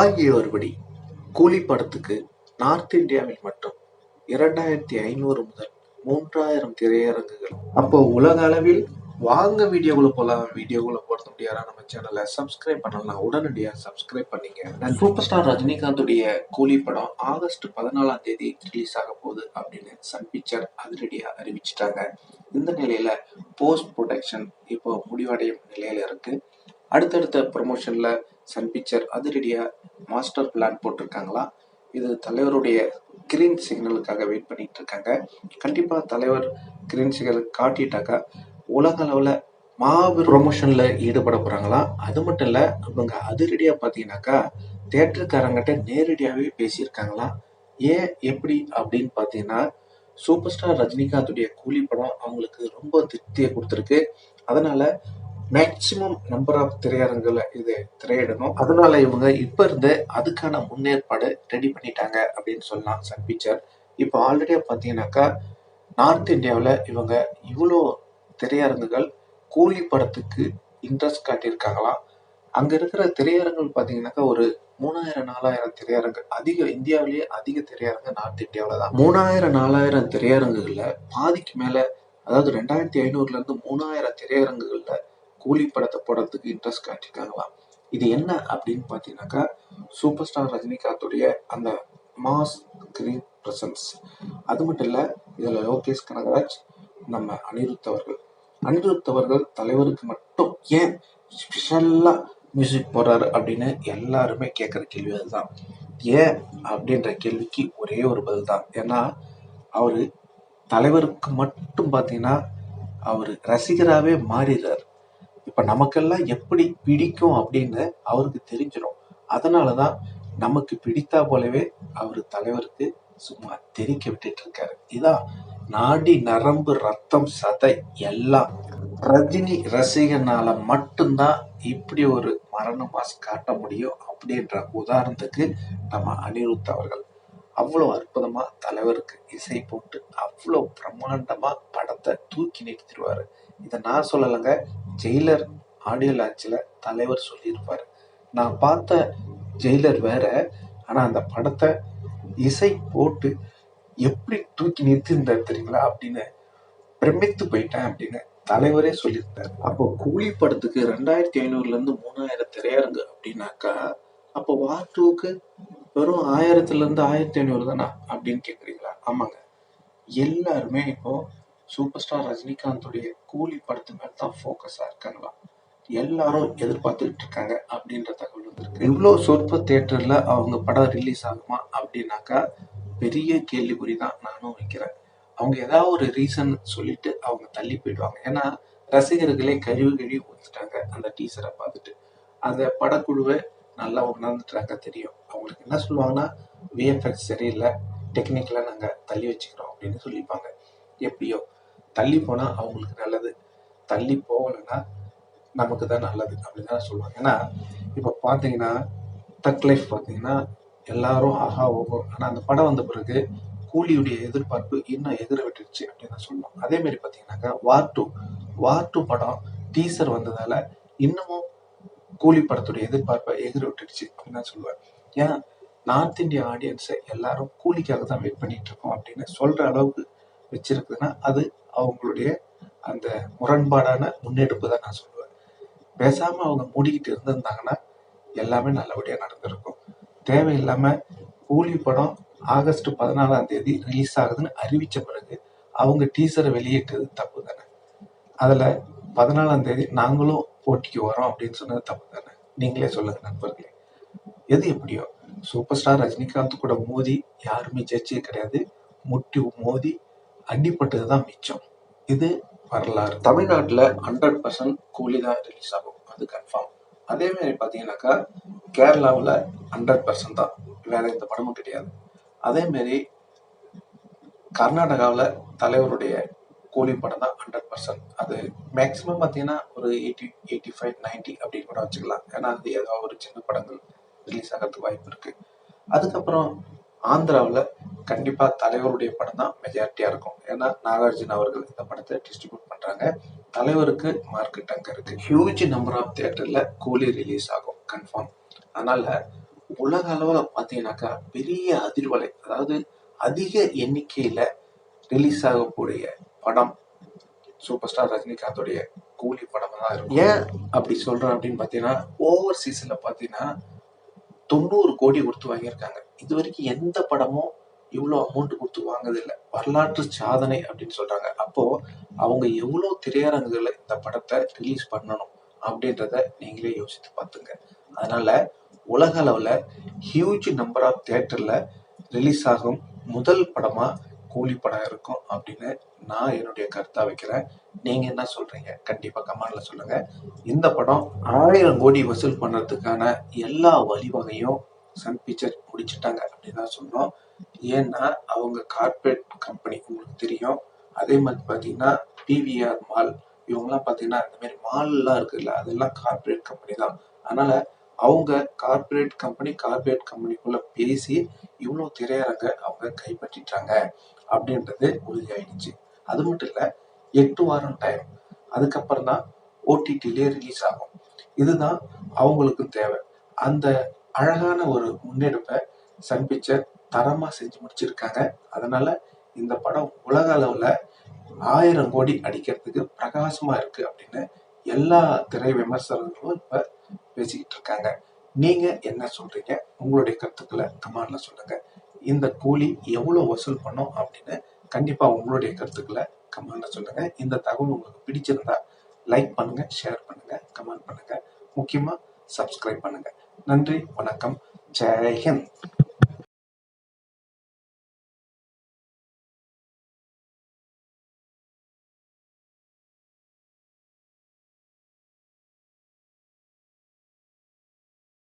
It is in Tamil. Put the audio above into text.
ஆகியோர்படி கூலி படத்துக்கு நார்த் இந்தியாவில் மட்டும் இரண்டாயிரத்தி ஐநூறு முதல் மூன்றாயிரம் திரையரங்குகள். அப்போ உலக அளவில் வாங்க வீடியோக்குள்ள போலாம். வீடியோக்குள்ள போறது முடியாதா நம்ம சேனலை சப்ஸ்கிரைப் பண்ணலாம் உடனடியா சப்ஸ்கிரைப் பண்ணீங்க. சூப்பர் ஸ்டார் ரஜினிகாந்துடைய கூலி படம் ஆகஸ்ட் பதினாலாம் தேதி ரிலீஸ் ஆக போகுது அப்படின்னு சன் பிக்சர் அதிரடியா அறிவிச்சிட்டாங்க. இந்த நிலையில போஸ்ட் ப்ரொடக்ஷன் இப்போ முடிவடையும் நிலையில இருக்கு. அடுத்தடுத்த ப்ரொமோஷன்ல சன் பிக்சர் அதிரடியாக மாஸ்டர் பிளான் போட்டிருக்காங்களா? இது தலைவருடைய கிரீன் சிக்னலுக்காக வெயிட் பண்ணிட்டு இருக்காங்க கண்டிப்பாக தலைவர் கிரீன் சிக்னல் காட்டிட்டாக்கா உலக அளவில் மாபெரும் ப்ரொமோஷனில் ஈடுபட போகிறாங்களா அது மட்டும் இல்லை அவங்க அதிரடியாக பார்த்தீங்கன்னாக்கா தேட்டருக்காரங்கிட்ட நேரடியாகவே பேசியிருக்காங்களாம் ஏன் எப்படி அப்படின்னு பார்த்தீங்கன்னா சூப்பர் ஸ்டார் ரஜினிகாந்துடைய கூலி படம் அவங்களுக்கு ரொம்ப திருப்தியை கொடுத்துருக்கு. அதனால் மேக்சிமம் நம்பர் ஆஃப் திரையரங்குல இது திரையிடணும். அதனால இவங்க இப்ப இருந்து அதுக்கான முன்னேற்பாடு ரெடி பண்ணிட்டாங்க அப்படின்னு சொல்லலாம் சன் பிக்சர் இப்போ ஆல்ரெடியா பார்த்தீங்கன்னாக்கா நார்த் இந்தியாவில் இவங்க இவ்வளோ திரையரங்குகள் கூலி படத்துக்கு இன்ட்ரெஸ்ட் காட்டியிருக்காங்களாம் அங்கே இருக்கிற திரையரங்குகள் பார்த்தீங்கன்னாக்கா ஒரு மூணாயிரம் நாலாயிரம் திரையரங்கு. அதிக இந்தியாவிலேயே அதிக திரையரங்கு நார்த் இந்தியாவில் தான். மூணாயிரம் நாலாயிரம் திரையரங்குகளில் பாதிக்கு மேலே அதாவது ரெண்டாயிரத்தி ஐநூறுலேருந்து மூணாயிரம் திரையரங்குகளில் கூலி படத்தை போடுறதுக்கு இன்ட்ரெஸ்ட் காட்டியிருக்காங்களாம் இது என்ன அப்படின்னு பார்த்தீங்கன்னாக்கா சூப்பர் ஸ்டார் ரஜினிகாந்துடைய அந்த மாஸ் கிரீன் பிரசன்ஸ் அது மட்டும் இல்லை இதில் லோகேஷ் கனகராஜ் நம்ம அனிருத் அவர்கள். அனிருத் அவர்கள் தலைவருக்கு மட்டும் ஏன் ஸ்பெஷலாக மியூசிக் போடுறாரு அப்படின்னு எல்லாருமே கேட்குற கேள்வி அதுதான். ஏன் அப்படின்ற கேள்விக்கு ஒரே ஒரு பதில் தான். ஏன்னா அவர் தலைவருக்கு மட்டும் பார்த்தீங்கன்னா அவர் ரசிகராகவே மாறிடுறாரு. இப்போ நமக்கெல்லாம் எப்படி பிடிக்கும் அப்படின்னு அவருக்கு தெரிஞ்சிடும் அதனாலதான் நமக்கு பிடித்தா போலவே அவர் தலைவருக்கு சும்மா தெரிக்க விட்டுட்டு இருக்காரு. இதான் நாடி நரம்பு ரத்தம் சதை எல்லாம் ரஜினி ரசிகனால மட்டும்தான் இப்படி ஒரு மரண மாஸ் காட்ட முடியும் அப்படின்ற உதாரணத்துக்கு நம்ம அனிருத் அவர்கள். அவ்வளோ அற்புதமாக தலைவருக்கு இசை போட்டு அவ்வளோ பிரம்மாண்டமாக படத்தை தூக்கி நிறுத்திடுவார். இதை நான் சொல்லலைங்க ஜெயிலர் ஆடியோ லான்ச்சில் தலைவர் சொல்லியிருப்பாரு. நான் பார்த்த ஜெயிலர் வேற ஆனா அந்த படத்தை இசை போட்டு எப்படி தூக்கி நிறுத்திருந்தார் தெரியுங்களா அப்படின்னு பிரமித்து போயிட்டேன் அப்படின்னு தலைவரே சொல்லியிருந்தார். அப்போ கூலி படத்துக்கு ரெண்டாயிரத்தி ஐநூறுல இருந்து மூணாயிரம் திரையரங்கு அப்படின்னாக்கா அப்போ வார் டூக்கு வெறும் ஆயிரத்துல இருந்து ஆயிரத்தி ஐநூறு தானா அப்படின்னு கேட்குறீங்களா ஆமாங்க. எல்லாருமே இப்போ சூப்பர் ஸ்டார் ரஜினிகாந்துடைய கூலி படத்து மேல தான் ஃபோக்கஸா இருக்காங்களா? எல்லாரும் எதிர்பார்த்துக்கிட்டு இருக்காங்க அப்படின்ற தகவல் வந்திருக்கு. இவ்வளோ சொற்ப தேட்டரில் அவங்க படம் ரிலீஸ் ஆகுமா அப்படின்னாக்கா பெரிய கேள்விக்குறி தான் நானும் வைக்கிறேன். அவங்க ஏதாவது ஒரு ரீசன் சொல்லிட்டு அவங்க தள்ளி போயிடுவாங்க. ஏன்னா ரசிகர்களே கழிவு கழிவு ஊத்துட்டாங்க அந்த டீசரை பார்த்துட்டு. அந்த படக்குழுவை நல்லா உணர்ந்துட்டாங்க தெரியும். அவங்களுக்கு என்ன சொல்லுவாங்கன்னா விஎஃப்எக்ஸ் சரியில்லை டெக்னிக்கலாக நாங்கள் தள்ளி வச்சுக்கிறோம் அப்படின்னு சொல்லிப்பாங்க. எப்படியோ தள்ளி போனால் அவங்களுக்கு நல்லது. தள்ளி போகலைன்னா நமக்கு தான் நல்லது அப்படின்னு தான் சொல்லுவாங்க ஏன்னா இப்போ பார்த்தீங்கன்னா தக் லைஃப் பார்த்தீங்கன்னா எல்லாரும் ஆஹா ஓகோ ஆனால் அந்த படம் வந்த பிறகு கூலியுடைய எதிர்பார்ப்பு இன்னும் எதிர விட்டுருச்சு அப்படின்னு தான் சொல்லலாம் அதேமாரி பார்த்தீங்கன்னாக்கா வார் டூ வார் டூ படம் டீசர் வந்ததால் இன்னமும் கூலி படத்துடைய எதிர்பார்ப்பை எதிர விட்டுடுச்சு அப்படின்னு தான் சொல்லுவேன். ஏன்னா நார்த் இந்தியா ஆடியன்ஸை எல்லாரும் கூலிக்காக தான் வெயிட் பண்ணிட்டு இருக்கோம் அப்படின்னு சொல்கிற அளவுக்கு வச்சிருக்குதுன்னா அது அவங்களுடைய அந்த முரண்பாடான முன்னெடுப்பு தான் நான் சொல்லுவேன். பேசாமல் அவங்க மூடிக்கிட்டு இருந்திருந்தாங்கன்னா எல்லாமே நல்லபடியாக நடந்திருக்கும். தேவையில்லாமல் கூலி படம் ஆகஸ்ட் பதினாலாம் தேதி ரிலீஸ் ஆகுதுன்னு அறிவித்த பிறகு அவங்க டீசரை வெளியிட்டது தப்பு தானே. அதில் பதினாலாம் தேதி நாங்களும் போட்டிக்கு வரோம் அப்படின்னு சொன்னது தப்பு தானே. நீங்களே சொல்லுங்கள் நண்பர்களே. எது எப்படியோ? சூப்பர் ஸ்டார் ரஜினிகாந்த் கூட மோதி யாருமே ஜெயிச்சே கிடையாது. முட்டி மோதி அடிப்பட்டது தான் மிச்சம். இது வரலாறு. தமிழ்நாட்டில் ஹண்ட்ரட் பர்சன்ட் கூலி தான் ரிலீஸ் ஆகும். அது கன்ஃபார்ம் அதே மாதிரி பார்த்தீங்கன்னாக்கா கேரளாவில் ஹண்ட்ரட் பர்சன்ட் தான். வேற எந்த படமும் கிடையாது. அதேமாரி கர்நாடகாவில் தலைவருடைய கூலி படம் தான் ஹண்ட்ரட் பர்சன்ட் அது மேக்ஸிமம் பார்த்தீங்கன்னா ஒரு எயிட்டி எயிட்டி ஃபைவ் நைன்ட்டி அப்படின்னு கூட வச்சுக்கலாம். ஏன்னா அது ஏதோ ஒரு சின்ன படங்கள் ரிலீஸ் ஆகிறதுக்கு வாய்ப்பு இருக்குது அதுக்கப்புறம் ஆந்திராவில் கண்டிப்பா தலைவருடைய படம் தான் மெஜாரிட்டியா இருக்கும். ஏன்னா நாகார்ஜுன் அவர்கள் இந்த படத்தை டிஸ்ட்ரிபியூட் பண்றாங்க. தலைவருக்கு மார்க்கெட் அங்க இருக்கு. ஹியூஜ் நம்பர் ஆஃப் தியேட்டரில் கூலி ரிலீஸ் ஆகும் கன்ஃபார்ம் அதனால உலக அளவுல பாத்தீங்கன்னாக்கா பெரிய அதிர்வலை அதாவது அதிக எண்ணிக்கையில ரிலீஸ் ஆகக்கூடிய படம் சூப்பர் ஸ்டார் ரஜினிகாந்தோடைய கூலி படமாக தான் இருக்கும். ஏன் அப்படி சொல்றேன் அப்படின்னு பாத்தீங்கன்னா ஓவர் சீசனில் பாத்தீங்கன்னா தொண்ணூறு கோடி கொடுத்து வாங்கியிருக்காங்க. இது வரைக்கும் எந்த படமும் இவ்வளோ அமௌண்ட் கொடுத்து வாங்குறதில்லை. வரலாற்று சாதனை அப்படின்னு சொல்றாங்க. அப்போ அவங்க எவ்வளோ திரையரங்குகளை இந்த படத்தை ரிலீஸ் பண்ணணும் அப்படின்றத நீங்களே யோசித்து பார்த்துங்க. அதனால உலக அளவில் ஹியூஜ் நம்பர் ஆஃப் தேட்டரில் ரிலீஸ் ஆகும் முதல் படமாக கூலி படம் இருக்கும் அப்படின்னு நான் என்னுடைய கருத்தா வைக்கிறேன். நீங்க என்ன சொல்றீங்க? கண்டிப்பா கமெண்ட்ல சொல்லுங்க. இந்த படம் ஆயிரம் கோடி வசூல் பண்றதுக்கான எல்லா வழிவகையும் சன் பிக்சர் முடிச்சிட்டாங்க அப்படின்னு தான் சொன்னோம் ஏன்னா அவங்க கார்ப்பரேட் கம்பெனி உங்களுக்கு தெரியும். அதே மாதிரி பார்த்தீங்கன்னா பிவிஆர் மால் இவங்கெல்லாம் பார்த்தீங்கன்னா இந்த மாதிரி மால்லாம் இருக்குல்ல அதெல்லாம் கார்ப்பரேட் கம்பெனி தான். அதனால அவங்க கார்ப்பரேட் கம்பெனி கார்ப்பரேட் கம்பெனிக்குள்ள பேசி இவ்வளோ திரையரங்க அவங்க கைப்பற்றிட்டாங்க. அப்படின்றது உறுதியாயிடுச்சு. அது மட்டும் இல்லை எட்டு வாரம் டைம் அதுக்கப்புறம் தான் ஓடிடிலே ரிலீஸ் ஆகும். இதுதான் அவங்களுக்கு தேவை. அந்த அழகான ஒரு முன்னெடுப்பை சன் பிக்சர் தரமாக செஞ்சு முடிச்சிருக்காங்க. அதனால இந்த படம் உலக அளவில் ஆயிரம் கோடி அடிக்கிறதுக்கு பிரகாசமாக இருக்கு அப்படின்னு எல்லா திரை விமர்சகர்களும் இப்போ பேசிக்கிட்டு இருக்காங்க. நீங்கள் என்ன சொல்கிறீங்க உங்களுடைய கருத்துக்களை கமாண்டில் சொல்லுங்கள் இந்த கூலி எவ்வளோ வசூல் பண்ணும் அப்படின்னு கண்டிப்பாக உங்களுடைய கருத்துக்களை கமெண்ட்ல சொல்லுங்க. இந்த தகவல் உங்களுக்கு பிடிச்சிருந்தா லைக் பண்ணுங்க ஷேர் பண்ணுங்க கமெண்ட் பண்ணுங்க. முக்கியமா சப்ஸ்கிரைப் பண்ணுங்க. நன்றி வணக்கம். ஜெய்ஹிந்த்